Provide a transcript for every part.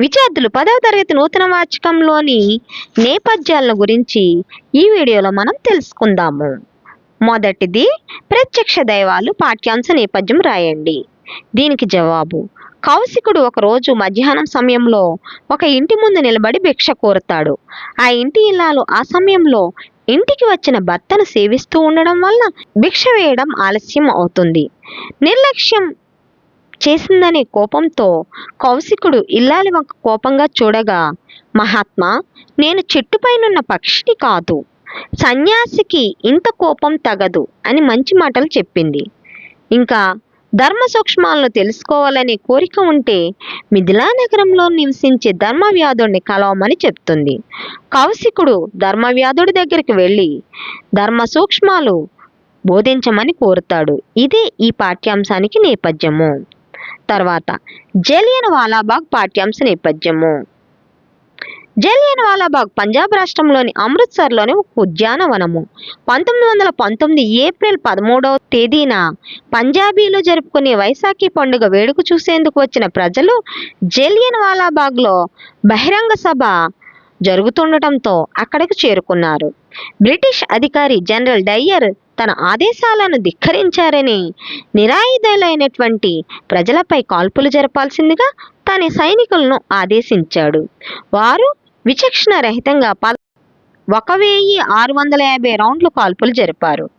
విద్యార్థులు పదవ తరగతి నూతన వాచకంలోని నేపథ్యాలను గురించి ఈ వీడియోలో మనం తెలుసుకుందాము. మొదటిది ప్రత్యక్ష దైవాలు పాఠ్యాంశ నేపథ్యం రాయండి. దీనికి జవాబు కౌశికుడు ఒకరోజు మధ్యాహ్నం సమయంలో ఒక ఇంటి ముందు నిలబడి భిక్ష కోరుతాడు. ఆ ఇంటి ఇల్లాలు ఆ సమయంలో ఇంటికి వచ్చిన భర్తను సేవిస్తూ ఉండడం వల్ల భిక్ష వేయడం ఆలస్యం అవుతుంది. నిర్లక్ష్యం చేసిందనే కోపంతో కౌశికుడు ఇల్లాలి వంక కోపంగా చూడగా మహాత్మా నేను చెట్టుపైనున్న పక్షిని కాదు. సన్యాసికి ఇంత కోపం తగదు అని మంచి మాటలు చెప్పింది. ఇంకా ధర్మ సూక్ష్మాలను తెలుసుకోవాలనే కోరిక ఉంటే మిథిలా నగరంలో నివసించే ధర్మవ్యాధుడిని కలవమని చెప్తుంది. కౌశికుడు ధర్మవ్యాధుడి దగ్గరికి వెళ్ళి ధర్మ సూక్ష్మాలు బోధించమని కోరుతాడు. ఇదే ఈ పాఠ్యాంశానికి నేపథ్యము. తర్వాత జలియన్ వాలాబాగ్ పాఠ్యాంశ నేపథ్యము. జలియన్ వాలాబాగ్ పంజాబ్ రాష్ట్రంలోని అమృత్సర్లోని ఒక ఉద్యానవనము. పంతొమ్మిది వందల పంతొమ్మిది ఏప్రిల్ పదమూడవ తేదీన పంజాబీలో జరుపుకునే వైశాఖి పండుగ వేడుక చూసేందుకు వచ్చిన ప్రజలు జలియన్ వాలాబాగ్లో బహిరంగ సభ జరుగుతుండటంతో అక్కడికి చేరుకున్నారు. బ్రిటిష్ అధికారి జనరల్ డయ్యర్ తన ఆదేశాలను ధిక్కరించారని నిరాయుధులైనటువంటి ప్రజలపై కాల్పులు జరపాల్సిందిగా తన సైనికులను ఆదేశించాడు. వారు విచక్షణ రహితంగా ఒక వెయ్యి ఆరు వందల యాభై రౌండ్లు కాల్పులు జరిపారు.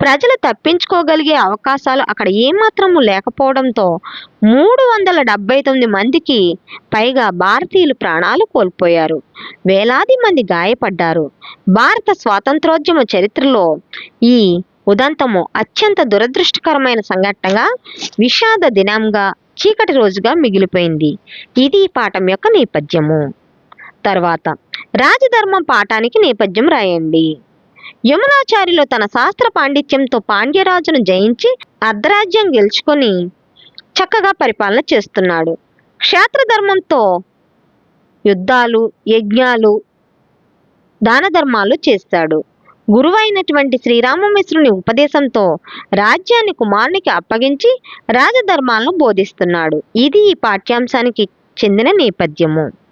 ప్రజలు తప్పించుకోగలిగే అవకాశాలు అక్కడ ఏమాత్రము లేకపోవడంతో మూడు వందల డెబ్బై తొమ్మిది మందికి పైగా భారతీయులు ప్రాణాలు కోల్పోయారు. వేలాది మంది గాయపడ్డారు. భారత స్వాతంత్రోద్యమ చరిత్రలో ఈ ఉదంతము అత్యంత దురదృష్టకరమైన సంఘటనగా విషాద దినంగా చీకటి రోజుగా మిగిలిపోయింది. ఇది పాఠం యొక్క నేపథ్యము. తర్వాత రాజధర్మం పాఠానికి నేపథ్యం రాయండి. యమునాచార్యులు తన శాస్త్ర పాండిత్యంతో పాండ్యరాజును జయించి అర్ధరాజ్యం గెలుచుకొని చక్కగా పరిపాలన చేస్తున్నాడు. క్షేత్రధర్మంతో యుద్ధాలు యజ్ఞాలు దాన ధర్మాలు చేస్తాడు. గురువైనటువంటి శ్రీరామమిశ్రుని ఉపదేశంతో రాజ్యాన్ని కుమారునికి అప్పగించి రాజధర్మాలను బోధిస్తున్నాడు. ఇది ఈ పాఠ్యాంశానికి చెందిన నేపథ్యము.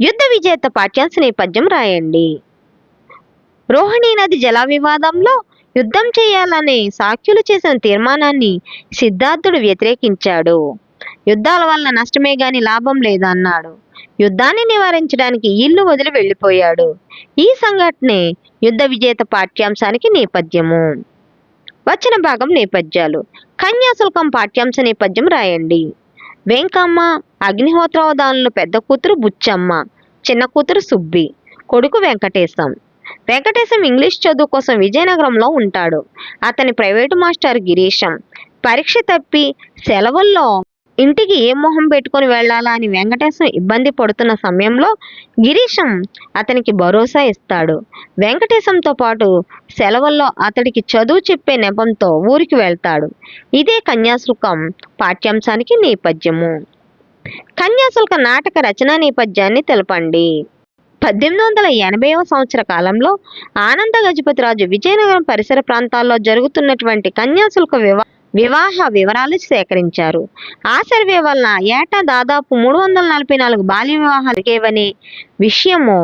యుద్ధ విజేత పాఠ్యాంశ నేపథ్యం రాయండి. రోహిణీ నది జల వివాదంలో యుద్ధం చేయాలనే సాఖ్యులు చేసిన తీర్మానాన్ని సిద్ధార్థుడు వ్యతిరేకించాడు. యుద్ధాల వల్ల నష్టమే గాని లాభం లేదన్నాడు. యుద్ధాన్ని నివారించడానికి ఇల్లు వదిలి వెళ్ళిపోయాడు. ఈ సంఘటనే యుద్ధ విజేత పాఠ్యాంశానికి నేపథ్యము. వచ్చిన భాగం నేపథ్యాలు. కన్యాశుల్కం పాఠ్యాంశ నేపథ్యం రాయండి. వెంకమ్మ అగ్నిహోత్రావధానులు పెద్ద కూతురు బుచ్చమ్మ చిన్న కూతురు సుబ్బి కొడుకు వెంకటేశం. వెంకటేశం ఇంగ్లీష్ చదువు కోసం విజయనగరంలో ఉంటాడు. అతని ప్రైవేటు మాస్టర్ గిరీశం. పరీక్ష తప్పి సెలవుల్లో ఇంటికి ఏ మొహం పెట్టుకొని వెళ్ళాలా అని వెంకటేశం ఇబ్బంది పడుతున్న సమయంలో గిరీశం అతనికి భరోసా ఇస్తాడు. వెంకటేశంతో పాటు సెలవుల్లో అతడికి చదువు చెప్పే నెపంతో ఊరికి వెళ్తాడు. ఇదే కన్యాశుల్కం పాఠ్యాంశానికి నేపథ్యము. కన్యాశుల్క నాటక రచనా నేపథ్యాన్ని తెలపండి. పద్దెనిమిది వందల ఎనభైవ సంవత్సర కాలంలో ఆనంద గజపతిరాజు విజయనగరం పరిసర ప్రాంతాల్లో జరుగుతున్నటువంటి కన్యాశుల్క వివా వివాహ వివరాలు సేకరించారు. ఆ సర్వే వలన ఏటా దాదాపు మూడు వందల నలభై నాలుగు బాల్య వివాహాలు విషయము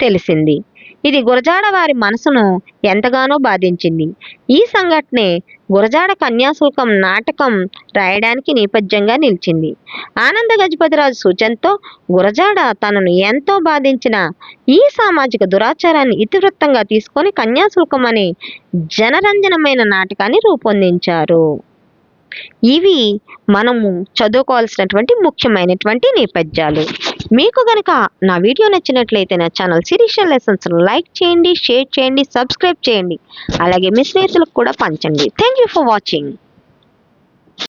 తెలిసింది. ఇది గురజాడ వారి మనసును ఎంతగానో బాధించింది. ఈ సంఘటనే గురజాడ కన్యాశుల్కం నాటకం రాయడానికి నేపథ్యంగా నిలిచింది. ఆనంద గజపతిరాజు సూచనతో గురజాడ తనను ఎంతో బాధించిన ఈ సామాజిక దురాచారాన్ని ఇతివృత్తంగా తీసుకొని కన్యాశుల్కం అనే జనరంజనమైన నాటకాన్ని రూపొందించారు. ఇవి మనము చదువుకోవాల్సినటువంటి ముఖ్యమైనటువంటి నేపథ్యాలు. మీకు గనక నా వీడియో నచ్చినట్లయితే నా ఛానల్ సిరీషియల్ లెసన్స్ లైక్ చేయండి షేర్ చేయండి సబ్స్క్రైబ్ చేయండి. అలాగే మీ స్నేహితులకు కూడా పంచండి. Thank you for watching